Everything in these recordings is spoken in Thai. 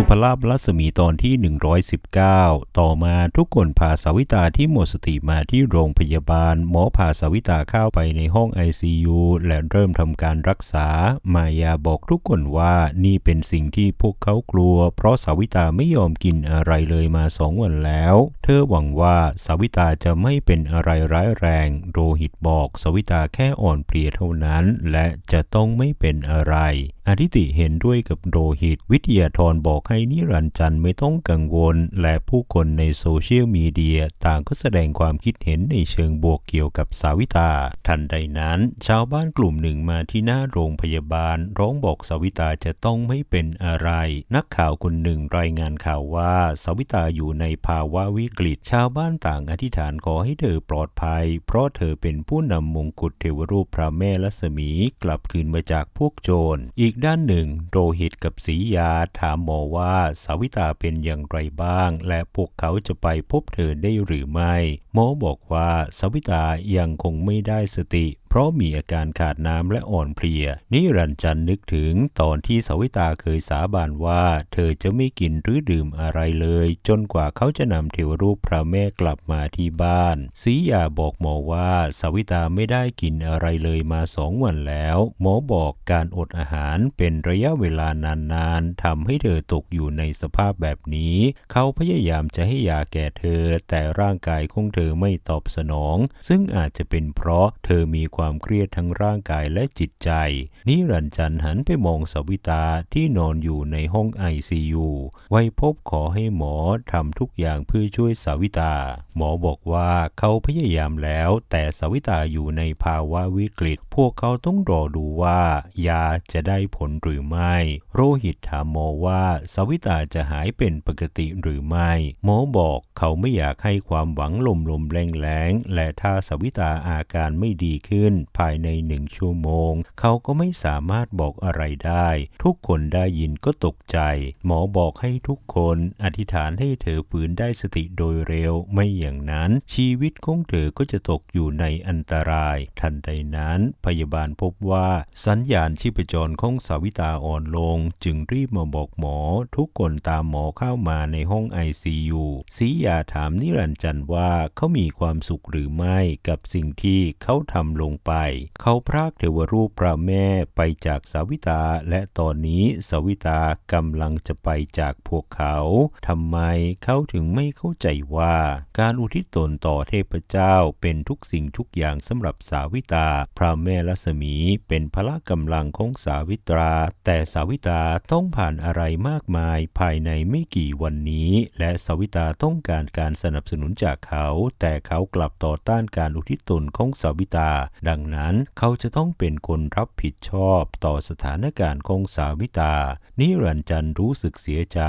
สุภลาพรัศมีตอนที่ 119 ต่อมาทุกคนพาสาวิตาที่หมดสติมาที่โรงพยาบาล หมอพาสาวิตาเข้าไปในห้อง ICU และเริ่มทำการรักษา มายาบอกทุกคนว่านี่เป็นสิ่งที่พวกเขากลัว เพราะสาวิตาไม่ยอมกินอะไรเลยมาสองวันแล้ว เธอหวังว่าสาวิตาจะไม่เป็นอะไรร้ายแรง โรหิตบอกสาวิตาแค่อ่อนเพลียเท่านั้น และจะต้องไม่เป็นอะไรอธิติเห็นด้วยกับโรหิตวิทยาธรบอกให้นิรันดร์จันไม่ต้องกังวล และผู้คนในโซเชียลมีเดียต่างก็แสดงความคิดเห็นในเชิงบวกเกี่ยวกับสาวิตา ทันใดนั้น ชาวบ้านกลุ่มหนึ่งมาที่หน้าโรงพยาบาล ร้องบอกสาวิตาจะต้องไม่เป็นอะไร นักข่าวคนหนึ่งรายงานข่าวว่าสาวิตาอยู่ในภาวะวิกฤต ชาวบ้านต่างอธิษฐานขอให้เธอปลอดภัย เพราะเธอเป็นผู้นำมงกุฎเทวรูปพระแม่ลัษมีกลับคืนมาจากพวกโจร อีกด้านหนึ่งโรหิตกับศรียาถามหมอว่าว่าสาวิตาเป็นอย่างไรบ้าง และพวกเขาจะไปพบเธอได้หรือไม่ โมบอกว่าสาวิตายังคงไม่ได้สติเพราะมีอาการขาดน้ำและอ่อนเพลีย นิรันจันนึกถึงตอนที่สวิตาเคยสาบานว่า เธอจะไม่กินหรือดื่มอะไรเลย จนกว่าเขาจะนำเทวรูปพระแม่กลับมาที่บ้านสียาบอกหมอว่าสวิตาไม่ได้กินอะไรเลยมาสองวันแล้ว หมอบอกการอดอาหารเป็นระยะเวลานานๆทำให้เธอตกอยู่ในสภาพแบบนี้ เขาพยายามจะให้ยาแก่เธอ แต่ร่างกายของเธอไม่ตอบสนอง ซึ่งอาจจะเป็นเพราะเธอมีความเครียดทั้งร่างกายและจิตใจ นิรันจันหันไปมองสวิตาที่นอนอยู่ในห้องไอซียูไว้พบขอให้หมอทำทุกอย่างเพื่อช่วยสวิตา หมอบอกว่าเขาพยายามแล้ว แต่สวิตาอยู่ในภาวะวิกฤต พวกเขาต้องรอดูว่า ยาจะได้ผลหรือไม่ โรหิตถามหมอว่าสวิตาจะหายเป็นปกติหรือไม่ หมอบอกเขาไม่อยากให้ความหวังลมลมแรงแรงและถ้าสวิตาอาการไม่ดีขึ้นภายในหนึ่งชั่วโมง เขาก็ไม่สามารถบอกอะไรได้ ทุกคนได้ยินก็ตกใจ หมอบอกให้ทุกคนอธิษฐานให้เธอฟื้นได้สติโดยเร็ว ไม่อย่างนั้น ชีวิตของเธอก็จะตกอยู่ในอันตราย ทันใดนั้น พยาบาลพบว่าสัญญาณชีพจรของสาวิตาอ่อนลง จึงรีบมาบอกหมอ ทุกคนตามหมอเข้ามาในห้อง ICU สียาถามนิรันจันว่าเขามีความสุขหรือไม่กับสิ่งที่เขาทำลงไป เขาพรากเทวรูปพระแม่ไปจากสาวิตา และตอนนี้สาวิตากำลังจะไปจากพวกเขาทำไมเขาถึงไม่เข้าใจว่า การอุทิศตนต่อเทพเจ้าเป็นทุกสิ่งทุกอย่างสำหรับสาวิตา พระแม่ลัษมีเป็นพละกำลังของสาวิตรา แต่สาวิตาต้องผ่านอะไรมากมายภายในไม่กี่วันนี้ และสาวิตาต้องการการสนับสนุนจากเขา แต่เขากลับต่อต้านการอุทิศตนของสาวิตาดังนั้นเขาจะต้องเป็นคนรับผิดชอบต่อสถานการณ์ของสาวิตา นิรันจันทรู้สึกเสียใจ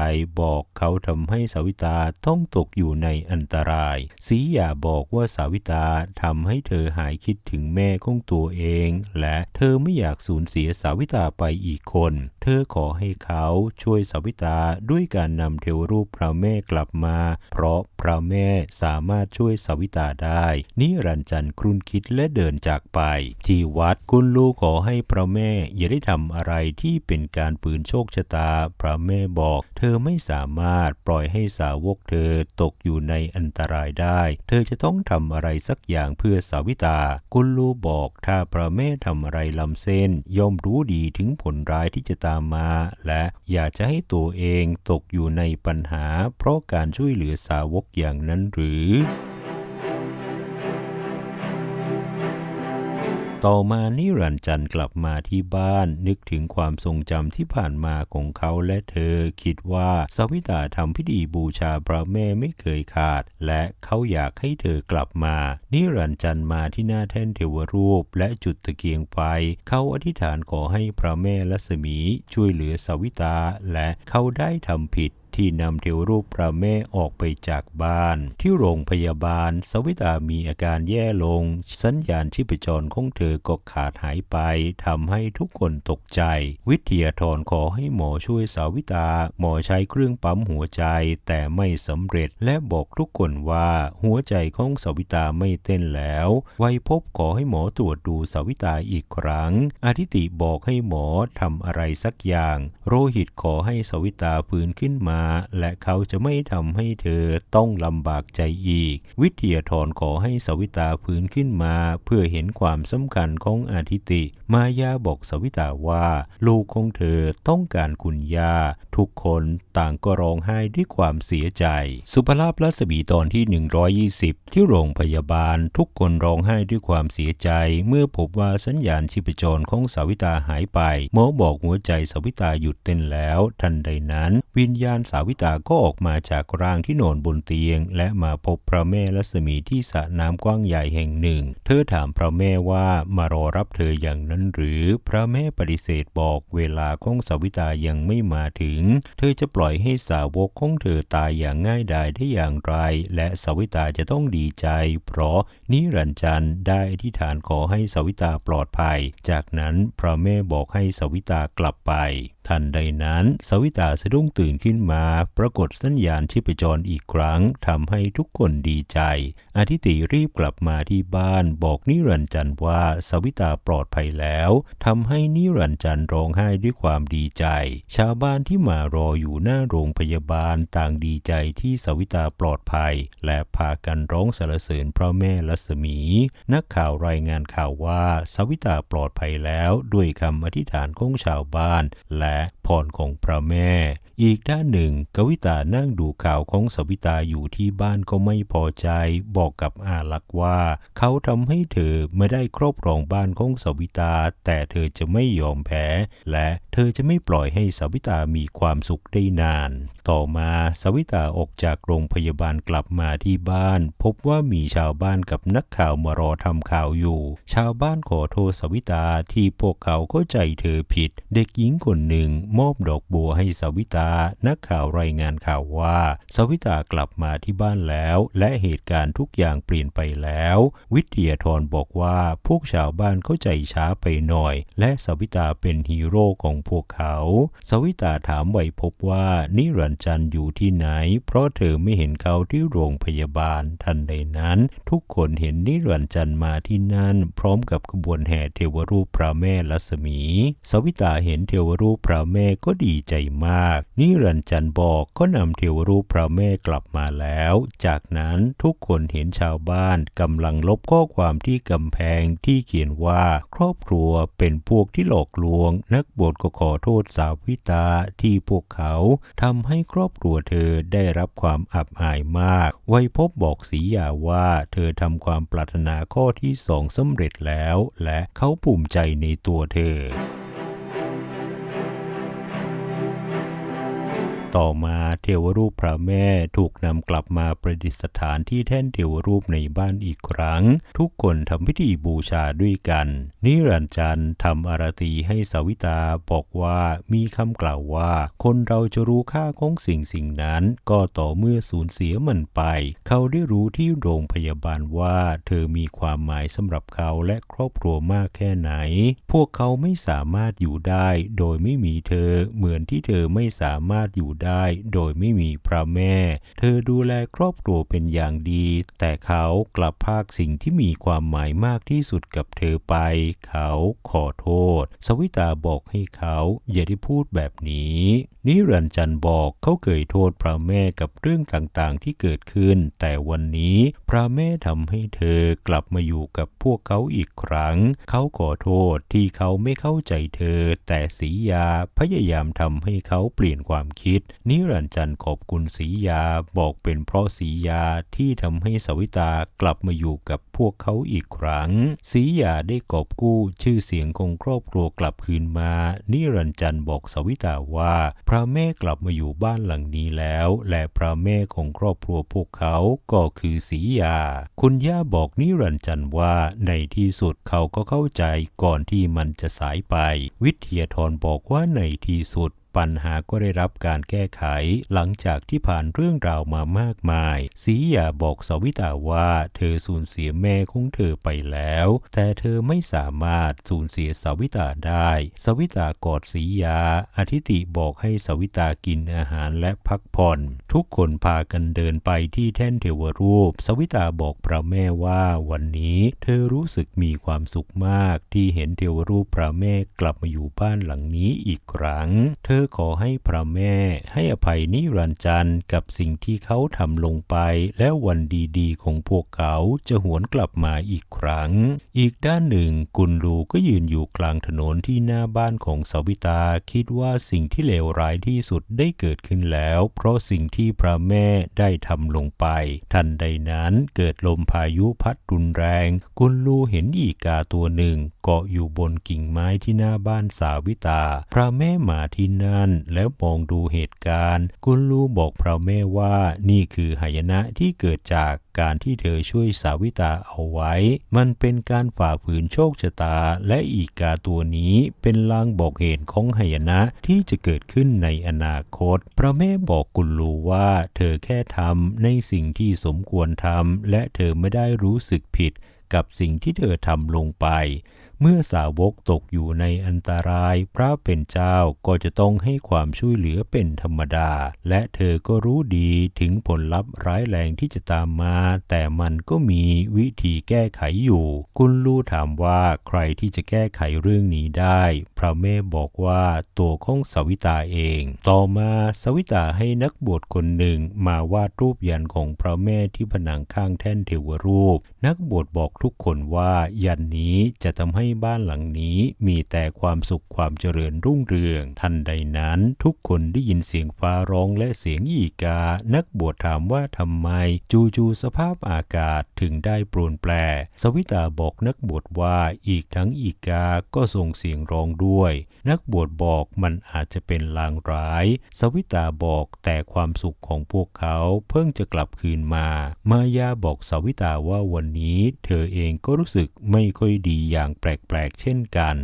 บอกเขาทำให้สาวิตาต้องตกอยู่ในอันตราย สียาบอกว่าสาวิตาทำให้เธอหายคิดถึงแม่ของตัวเอง และเธอไม่อยากสูญเสียสาวิตาไปอีกคน เธอขอให้เขาช่วยสาวิตาด้วยการนำเทวรูปพระแม่กลับมา เพราะพระแม่สามารถช่วยสาวิตาได้ นิรันจันทร์ครุนคิดและเดินจากไปที่วัดกุลลูขอให้พระแม่อย่าได้ทำอะไรที่เป็นการปืนโชคชะตา พระแม่บอก เธอไม่สามารถปล่อยให้สาวกเธอตกอยู่ในอันตรายได้ เธอจะต้องทำอะไรสักอย่างเพื่อสาวิตากุลลูบอกถ้าพระแม่ทำอะไรลำเส้น ย่อมรู้ดีถึงผลร้ายที่จะตามมา และอยากจะให้ตัวเองตกอยู่ในปัญหา เพราะการช่วยเหลือสาวกอย่างนั้นหรือ ต่อมานิรันจันกลับมาที่บ้าน นึกถึงความทรงจำที่ผ่านมาของเขาและเธอ คิดว่าสวิตาทำพิธีบูชาพระแม่ไม่เคยขาด และเขาอยากให้เธอกลับมา นิรันจันมาที่หน้าแท่นเทวรูปและจุดตะเกียงไฟเขาอธิษฐานขอให้พระแม่ลัษมีช่วยเหลือสวิตาและเขาได้ทำผิด ที่นำเทวรูปพระแม่ออกไปจากบ้าน ที่โรงพยาบาล สวิตามีอาการแย่ลง สัญญาณชีพจรของเธอก็ขาดหายไปทำให้ทุกคนตกใจ วิทยาธรขอให้หมอช่วยสาวิตา หมอใช้เครื่องปั๊มหัวใจแต่ไม่สำเร็จและบอกทุกคนว่าหัวใจของสาวิตาไม่เต้นแล้วไวยพบขอให้หมอตรวจดูสาวิตาอีกครั้ง อาทิติบอกให้หมอทำอะไรสักอย่าง โรหิตขอให้สาวิตาฟื้นขึ้นมาและเขาจะไม่ทำให้เธอต้องลำบากใจอีก วิทยาธรขอให้สวิตาฟื้นขึ้นมา เพื่อเห็นความสำคัญของอาทิติ มายาบอกสวิตาว่า ลูกของเธอต้องการคุณย่าทุกคนต่างก็ร้องไห้ด้วยความเสียใจ สุภาพรัศมีตอนที่ 120 ที่โรงพยาบาลทุกคนร้องไห้ด้วยความเสียใจ เมื่อพบว่าสัญญาณชีพจรของสวิตาหายไปหมอบอกหัวใจสวิตาหยุดเต้นแล้ว ทันใดนั้น วิญญาณสาวิตาก็ออกมาจากร่างที่นอนบนเตียง และมาพบพระแม่รัศมีที่สระน้ำกว้างใหญ่แห่งหนึ่ง เธอถามพระแม่ว่ามารอรับเธออย่างนั้นหรือ พระแม่ปฏิเสธบอกเวลาของสาวิตายังไม่มาถึง เธอจะปล่อยให้สาวกของเธอตายอย่างง่ายดายได้อย่างไร และสาวิตาจะต้องดีใจ เพราะนิรันจันได้อธิษฐานขอให้สาวิตาปลอดภัย จากนั้นพระแม่บอกให้สาวิตากลับไป ทันใดนั้น สวิตาสะดุ้งตื่นขึ้นมา ปรากฏสัญญาณชีพจรอีกครั้งทำให้ทุกคนดีใจ อาทิติรีบกลับมาที่บ้านบอกนิรันจันว่าสวิตาปลอดภัยแล้วทำให้นิรันจันร้องไห้ด้วยความดีใจ ชาวบ้านที่มารออยู่หน้าโรงพยาบาลต่างดีใจที่สวิตาปลอดภัย และพากันร้องสรรเสริญพระแม่ลัศมี นักข่าวรายงานข่าวว่าสวิตาปลอดภัยแล้วด้วยคำอธิษฐานของชาวบ้านและพรของพระแม่ อีกด้านหนึ่ง กวิตานั่งดูข่าวของสวิตาอยู่ที่บ้านก็ไม่พอใจ บอกกับอาลักษ์ว่า เขาทำให้เธอไม่ได้ครอบครองบ้านของสวิตา แต่เธอจะไม่ยอมแพ้ และ ธอจะไม่ปล่อยให้สวิตามีความสุขได้นาน ต่อมาสวิตาออกจากโรงพยาบาลกลับมาที่บ้าน พบว่ามีชาวบ้านกับนักข่าวมารอทำข่าวอยู่ ชาวบ้านขอโทษสวิตาที่พวกเขาเข้าใจเธอผิด เด็กหญิงคนหนึ่งมอบดอกบัวให้สวิตา นักข่าวรายงานข่าวว่าสวิตากลับมาที่บ้านแล้ว และเหตุการณ์ทุกอย่างเปลี่ยนไปแล้ว วิทยาธรบอกว่าพวกชาวบ้านเข้าใจช้าไปหน่อย และสวิตาเป็นฮีโร่ของพวกเขา สวิตาถามไวพบว่านิรันจันอยู่ที่ไหน เพราะเธอไม่เห็นเขาที่โรงพยาบาลทันใดนั้น ทุกคนเห็นนิรันจันมาที่นั่น พร้อมกับขบวนแห่เทวรูปพระแม่ลัศมี สวิตาเห็นเทวรูปพระแม่ก็ดีใจมาก นิรันจันบอกก็นำเทวรูปพระแม่กลับมาแล้ว จากนั้นทุกคนเห็นชาวบ้านกำลังลบข้อความที่กำแพงที่เขียนว่าครอบครัวเป็นพวกที่หลอกลวง นักบวชก็ขอโทษสาวิตาที่พวกเขาทำให้ครอบครัวเธอได้รับความอับอายมาก ไวยพบบอกสียาว่าเธอทำความปรารถนาข้อที่สองสำเร็จแล้ว และเขาภูมิใจในตัวเธอ ต่อมาเทวรูปพระแม่ถูกนำกลับมาประดิษฐานที่แท่นเทวรูปในบ้านอีกครั้ง ทุกคนทำพิธีบูชาด้วยกัน นิรันดร์จันทำอารตีให้สาวิตาบอกว่ามีคำกล่าวว่า คนเราจะรู้ค่าของสิ่งสิ่งนั้น ก็ต่อเมื่อสูญเสียมันไป เขาได้รู้ที่โรงพยาบาลว่า เธอมีความหมายสำหรับเขาและครอบครัวมากแค่ไหน พวกเขาไม่สามารถอยู่ได้ โดยไม่มีเธอเหมือนที่เธอไม่สามารถอยู่ได้โดยไม่มีพระแม่ เธอดูแลครอบครัวเป็นอย่างดี แต่เขากลับพากสิ่งที่มีความหมายมากที่สุดกับเธอไป เขาขอโทษ สวิตาบอกให้เขาอย่าได้พูดแบบนี้ นิรันจันบอกเขาเคยโทษพระแม่กับเรื่องต่างๆที่เกิดขึ้น แต่วันนี้พระแม่ทำให้เธอกลับมาอยู่กับพวกเขาอีกครั้ง เขาขอโทษที่เขาไม่เข้าใจเธอ แต่สียาพยายามทำให้เขาเปลี่ยนความคิดนิรันจันขอบคุณสียาบอกเป็นเพราะสียาที่ทำให้สวิตากลับมาอยู่กับพวกเขาอีกครั้ง สียาได้กอบกู้ชื่อเสียงของครอบครัวกลับคืนมา นิรันจันบอกสวิตาว่า พระแม่กลับมาอยู่บ้านหลังนี้แล้ว และพระแม่ของครอบครัวพวกเขาก็คือสียา คุณย่าบอกนิรันจันว่าในที่สุดเขาก็เข้าใจก่อนที่มันจะสายไป วิทยาธรบอกว่าในที่สุด ปัญหาก็ได้รับการแก้ไข หลังจากที่ผ่านเรื่องราวมามากมายสียาบอกสวิตาว่า เธอสูญเสียแม่ของเธอไปแล้ว แต่เธอไม่สามารถสูญเสียสวิตาได้ สวิตากอดสียา อธิติบอกให้สวิตากินอาหารและพักผ่อน ทุกคนพากันเดินไปที่แท่นเทวรูป สวิตาบอกพระแม่ว่าวันนี้ เธอรู้สึกมีความสุขมากที่เห็นเทวรูปพระแม่กลับมาอยู่บ้านหลังนี้อีกครั้ง เธอขอให้พระแม่ให้อภัยนิรันดร์จันกับสิ่งที่เขาทำลงไป และวันดีๆ ของพวกเขาจะหวนกลับมาอีกครั้ง อีกด้านหนึ่งกุนลูก็ยืนอยู่กลางถนนที่หน้าบ้านของสวิตา คิดว่าสิ่งที่เลวร้ายที่สุดได้เกิดขึ้นแล้ว เพราะสิ่งที่พระแม่ได้ทำลงไป ทันใดนั้นเกิดลมพายุพัดรุนแรง กุนลูเห็นอีกาตัวหนึ่ง กาะอยู่บนกิ่งไม้ที่หน้าบ้านสาวิตา พระแม่มาที่นั่นแล้วมองดูเหตุการณ์ กุนลูบอกพระแม่ว่านี่คือหายนะที่เกิดจากการที่เธอช่วยสาวิตาเอาไว้ มันเป็นการฝ่าฝืนโชคชะตา และอีกาตัวนี้เป็นลางบอกเหตุของหายนะที่จะเกิดขึ้นในอนาคต พระแม่บอกกุลลูว่า เธอแค่ทำในสิ่งที่สมควรทำและเธอไม่ได้รู้สึกผิดกับสิ่งที่เธอทำลงไป เมื่อสาวกตกอยู่ในอันตรายพระเป็นเจ้าก็จะต้องให้ความช่วยเหลือเป็นธรรมดา และเธอก็รู้ดีถึงผลลัพธ์ร้ายแรงที่จะตามมา แต่มันก็มีวิธีแก้ไขอยู่ คุณลู่ถามว่าใครที่จะแก้ไขเรื่องนี้ได้ พระแม่บอกว่าตัวของสวิตาเอง ต่อมาสวิตาให้นักบวชคนหนึ่งมาวาดรูปยันของพระแม่ที่ผนังข้างแท่นเทวรูป นักบวชบอกทุกคนว่ายันนี้จะทำให้บ้านหลังนี้มีแต่ความสุขความเจริญรุ่งเรือง ทันใดนั้นทุกคนได้ยินเสียงฟ้าร้องและเสียงอีกา นักบวชถามว่าทำไม จูจูสภาพอากาศถึงได้ปรวนแปร สวิตาบอกนักบวชว่าอีกทั้งอีกาก็ส่งเสียงร้องด้วย นักบวชบอกมันอาจจะเป็นลางร้าย สวิตาบอกแต่ความสุขของพวกเขาเพิ่งจะกลับคืนมา มายาบอกสวิตาว่าวันนี้ เธอเองก็รู้สึกไม่ค่อยดีอย่างแปลกปลกเช่นกัน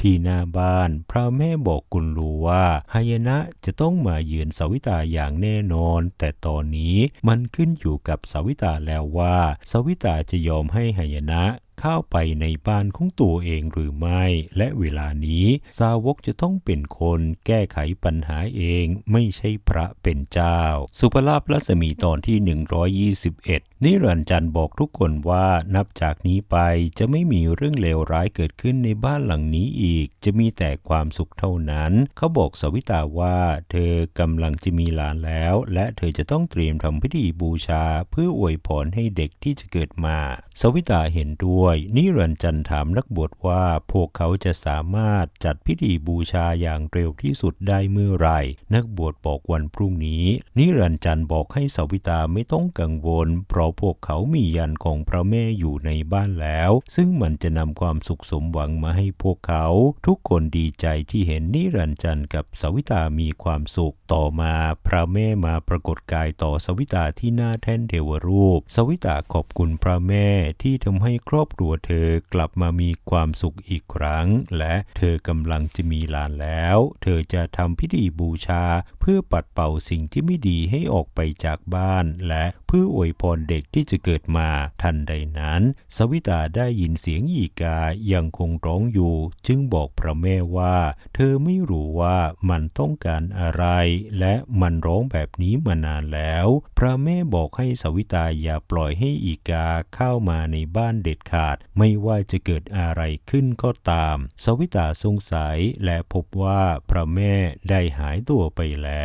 ที่หน้าบ้านพระแม่บอกกุลลูว่าหายนะจะต้องมาเยือนสวิตาอย่างแน่นอน แต่ตอนนี้มันขึ้นอยู่กับสวิตาแล้วว่า สวิตาจะยอมให้หายนะ เข้าไปในบ้านของตัวเองหรือไม่ และเวลานี้สาวกจะต้องเป็นคนแก้ไขปัญหาเอง ไม่ใช่พระเป็นเจ้า สุภาพรัศมีตอนที่ 121 นิรันจันบอกทุกคนว่านับจากนี้ไปจะไม่มีเรื่องเลวร้ายเกิดขึ้นในบ้านหลังนี้อีก จะมีแต่ความสุขเท่านั้น เขาบอกสวิตาว่า เธอกำลังจะมีหลานแล้ว และเธอจะต้องเตรียมทำพิธีบูชา เพื่ออวยพรให้เด็กที่จะเกิดมา สวิตาเห็นด้วยวย นิรันจันถามนักบวชว่าพวกเขาจะสามารถจัดพิธีบูชาอย่างเร็วที่สุดได้เมื่อไรนักบวชบอกวันพรุ่งนี้ นิรันจันบอกให้สวิตาไม่ต้องกังวล เพราะพวกเขามียันของพระแม่อยู่ในบ้านแล้ว ซึ่งมันจะนำความสุขสมหวังมาให้พวกเขา ทุกคนดีใจที่เห็นนิรันจันกับสวิตามีความสุข ต่อมาพระแม่มาปรากฏกายต่อสวิตาที่หน้าแท่นเทวรูป สวิตาขอบคุณพระแม่ที่ทำให้ครอบครัวเธอกลับมามีความสุขอีกครั้ง และเธอกำลังจะมีหลานแล้ว เธอจะทำพิธีบูชา พื่อปัดเป่าสิ่งที่ไม่ดีให้ออกไปจากบ้าน และเพื่ออวยพรเด็กที่จะเกิดมาทันใดนั้น สวิตาได้ยินเสียงอีกายังคงร้องอยู่ จึงบอกพระแม่ว่า เธอไม่รู้ว่ามันต้องการอะไร และมันร้องแบบนี้มานานแล้ว พระแม่บอกให้สวิตาอย่าปล่อยให้อีกาเข้ามาในบ้านเด็ดขาด ไม่ว่าจะเกิดอะไรขึ้นก็ตาม สวิตาสงสัยและพบว่าพระแม่ได้หายตัวไปแล้ว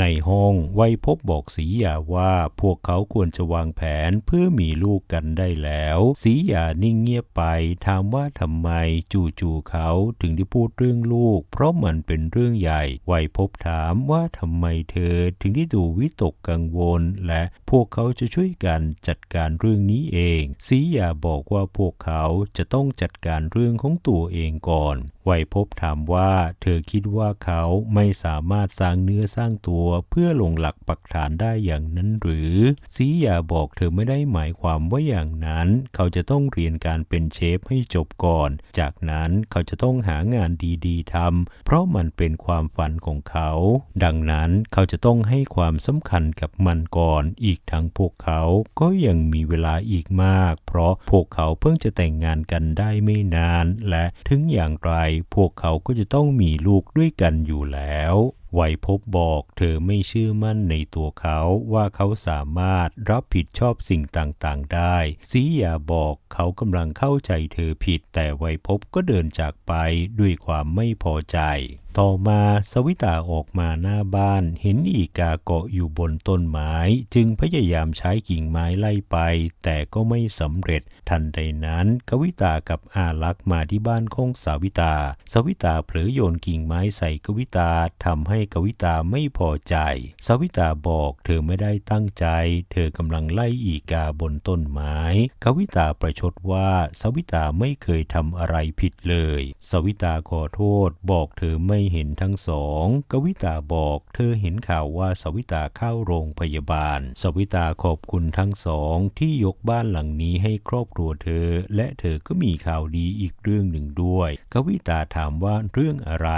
ในห้องไวพบบอกสียาว่าพวกเขาควรจะวางแผนเพื่อมีลูกกันได้แล้ว สียานิ่งเงียบไปถามว่าทำไมจู่ๆเขาถึงได้พูดเรื่องลูก เพราะมันเป็นเรื่องใหญ่ ไวพบถามว่าทำไมเธอถึงได้ดูวิตกกังวล และพวกเขาจะช่วยกันจัดการเรื่องนี้เอง สียาบอกว่าพวกเขาจะต้องจัดการเรื่องของตัวเองก่อนไวยพบถามว่าเธอคิดว่าเขาไม่สามารถสร้างเนื้อสร้างตัวเพื่อลงหลักปักฐานได้อย่างนั้นหรือซียาบอกเธอไม่ได้หมายความว่าอย่างนั้น เขาจะต้องเรียนการเป็นเชฟให้จบก่อน จากนั้นเขาจะต้องหางานดีๆทำเพราะมันเป็นความฝันของเขา ดังนั้นเขาจะต้องให้ความสำคัญกับมันก่อน อีกทั้งพวกเขาก็ยังมีเวลาอีกมาก เพราะพวกเขาเพิ่งจะแต่งงานกันได้ไม่นาน และถึงอย่างไรพวกเขาก็จะต้องมีลูกด้วยกันอยู่แล้วไวพบบอกเธอไม่เชื่อมั่นในตัวเขาว่าเขาสามารถรับผิดชอบสิ่งต่างๆได้ซียาบอกเขากำลังเข้าใจเธอผิด แต่ไวพบก็เดินจากไปด้วยความไม่พอใจ ต่อมาสวิตาออกมาหน้าบ้าน เห็นอีกาเกาะอยู่บนต้นไม้ จึงพยายามใช้กิ่งไม้ไล่ไป แต่ก็ไม่สำเร็จ ทันใดนั้น กวิตากับอาลักษ์มาที่บ้านของสาวิตา สวิตาเผลอโยนกิ่งไม้ใส่กวิตาทำให้กวิตาไม่พอใจ สวิตาบอกเธอไม่ได้ตั้งใจ เธอกำลังไล่อีกาบนต้นไม้ กวิตาประชดว่าสวิตาไม่เคยทำอะไรผิดเลย สวิตาขอโทษบอกเธอไม่เห็นทั้งสอง กวิตาบอกเธอเห็นข่าวว่าสวิตาเข้าโรงพยาบาล สวิตาขอบคุณทั้งสองที่ยกบ้านหลังนี้ให้ครอบครัวเธอ และเธอก็มีข่าวดีอีกเรื่องหนึ่งด้วย กวิตาถามว่าเรื่องอะไร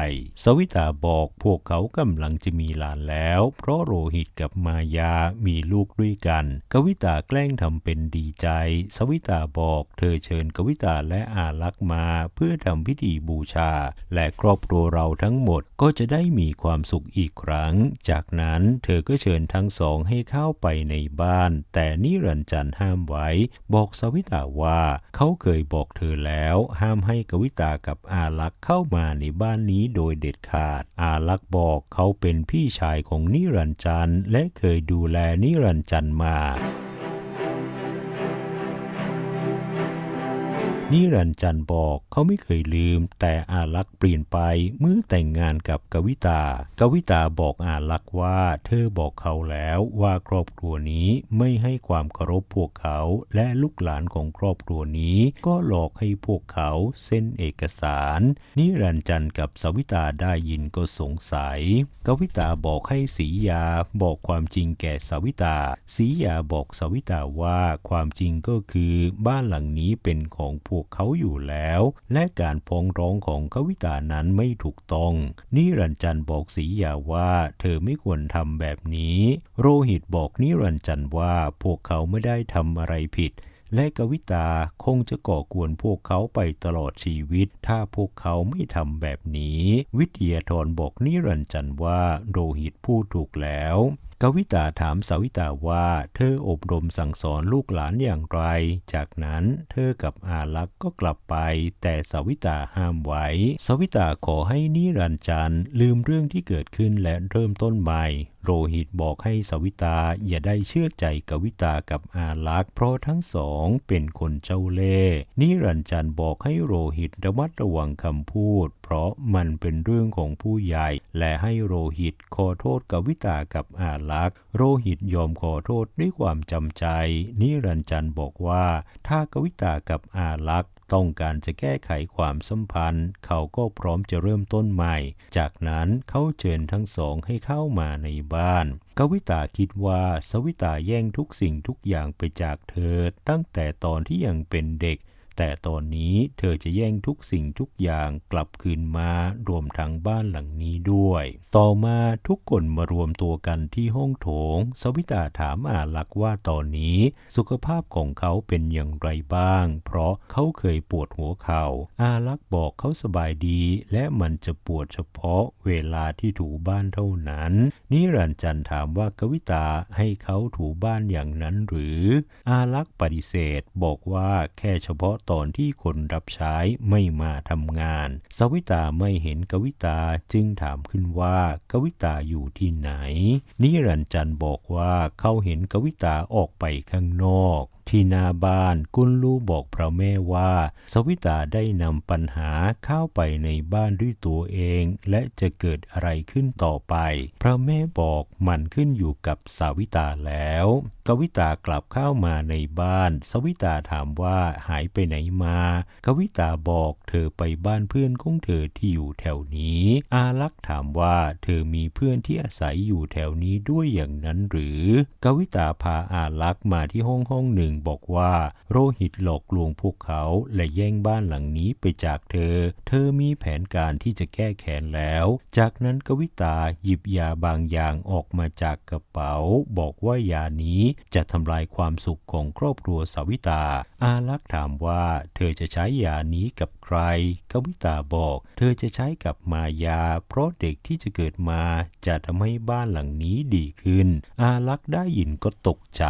สวิตาบอกพวกเขากำลังจะมีหลานแล้ว เพราะโรหิตกับมายามีลูกด้วยกัน กวิตาแกล้งทำเป็นดีใจ สวิตาบอกเธอเชิญกวิตาและอาลักษ์มา เพื่อทำพิธีบูชา และครอบครัวเราทั้งหมดก็จะได้มีความสุขอีกครั้ง จากนั้นเธอก็เชิญทั้งสองให้เข้าไปในบ้าน แต่นิรันจันห้ามไว้ บอกสวิตาว่าเขาเคยบอกเธอแล้วห้ามให้กวิตากับอาลักษ์เข้ามาในบ้านนี้โดยเด็ดขาด อาลักษ์บอกเขาเป็นพี่ชายของนิรันจันและเคยดูแลนิรันจันมา นิรันจันบอกเขาไม่เคยลืม แต่อาลักษ์เปลี่ยนไปเมื่อแต่งงานกับกวิตา กวิตาบอกอาลักษ์ว่าเธอบอกเขาแล้วว่าครอบครัวนี้ไม่ให้ความเคารพพวกเขาและลูกหลานของครอบครัวนี้ก็หลอกให้พวกเขาเซ็นเอกสาร นิรันจันกับสวิตาได้ยินก็สงสัย กวิตาบอกให้สียาบอกความจริงแก่สวิตาสียาบอกสวิตาว่าความจริงก็คือบ้านหลังนี้เป็นของพววกเขาอยู่แล้ว และการฟ้องร้องของกวิตานั้นไม่ถูกต้อง นิรันจันบอกสียาว่าเธอไม่ควรทำแบบนี้ โรหิตบอกนิรันจันว่าพวกเขาไม่ได้ทำอะไรผิดและกวิตาคงจะก่อกวนพวกเขาไปตลอดชีวิต ถ้าพวกเขาไม่ทำแบบนี้ วิทยาธรบอกนิรันจันว่าโรหิตพูดถูกแล้ว กวิตาถามสาวิตาว่าเธออบรมสั่งสอนลูกหลานอย่างไร จากนั้นเธอกับอาลักษ์ก็กลับไป แต่สาวิตาห้ามไว้สาวิตาขอให้นิรันจันลืมเรื่องที่เกิดขึ้นและเริ่มต้นใหม่ โรหิตบอกให้สวิตาอย่าได้เชื่อใจกวิตากับอาลักษ์เพราะทั้งสองเป็นคนเจ้าเล่ห์นิรันจันบอกให้โรหิตระมัดระวังคำพูด เพราะมันเป็นเรื่องของผู้ใหญ่ และให้โรหิตขอโทษกวิตากับอาลักษ์โรหิตยอมขอโทษด้วยความจำใจ นิรันจันบอกว่าถ้ากวิตากับอาลักษ์ต้องการจะแก้ไขความสัมพันธ์ เขาก็พร้อมจะเริ่มต้นใหม่ จากนั้นเขาเชิญทั้งสองให้เข้ามาในบ้าน กวิตาคิดว่าสวิตาแย่งทุกสิ่งทุกอย่างไปจากเธอ ตั้งแต่ตอนที่ยังเป็นเด็ก แต่ตอนนี้เธอจะแย่งทุกสิ่งทุกอย่างกลับคืนมารวมทั้งบ้านหลังนี้ด้วย ต่อมาทุกคนมารวมตัวกันที่ห้องโถง สวิตาถามอาลักษ์ว่าตอนนี้สุขภาพของเขาเป็นอย่างไรบ้าง เพราะเขาเคยปวดหัวเขา่า อาลักษ์บอกเขาสบายดี และมันจะปวดเฉพาะเวลาที่ถูบ้านเท่านั้น นิรันจันถามว่ากวิตาให้เขาถูบ้านอย่างนั้นหรือ อาลักษ์ปฏิเสธบอกว่าแค่เฉพาะตอนที่คนรับใช้ไม่มาทำงาน สวิตาไม่เห็นกวิตาจึงถามขึ้นว่ากวิตาอยู่ที่ไหน นิรันจันบอกว่าเขาเห็นกวิตาออกไปข้างนอก ที่หน้าบ้านกุลลูบอกพระแม่ว่า สวิตาได้นำปัญหาเข้าไปในบ้านด้วยตัวเอง และจะเกิดอะไรขึ้นต่อไป พระแม่บอกมันขึ้นอยู่กับสาวิตาแล้ว กวิตากลับเข้ามาในบ้าน สวิตาถามว่าหายไปไหนมา กวิตาบอกเธอไปบ้านเพื่อนของเธอที่อยู่แถวนี้ อาลักษ์ถามว่าเธอมีเพื่อนที่อาศัยอยู่แถวนี้ด้วยอย่างนั้นหรือ กวิตาพาอาลักษ์มาที่ห้องห้องหนึ่งบอกว่า โรหิตหลอกลวงพวกเขาและแย่งบ้านหลังนี้ไปจากเธอ เธอมีแผนการที่จะแก้แค้นแล้ว จากนั้นกวิตาหยิบยาบางอย่างออกมาจากกระเป๋า บอกว่ายานี้จะทำลายความสุขของครอบครัวสาวิตา อาลักษ์ถามว่าเธอจะใช้ยานี้กับใคร กวิตาบอก เธอจะใช้กับมายา เพราะเด็กที่จะเกิดมาจะทำให้บ้านหลังนี้ดีขึ้น อาลักษ์ได้ยินก็ตกใจ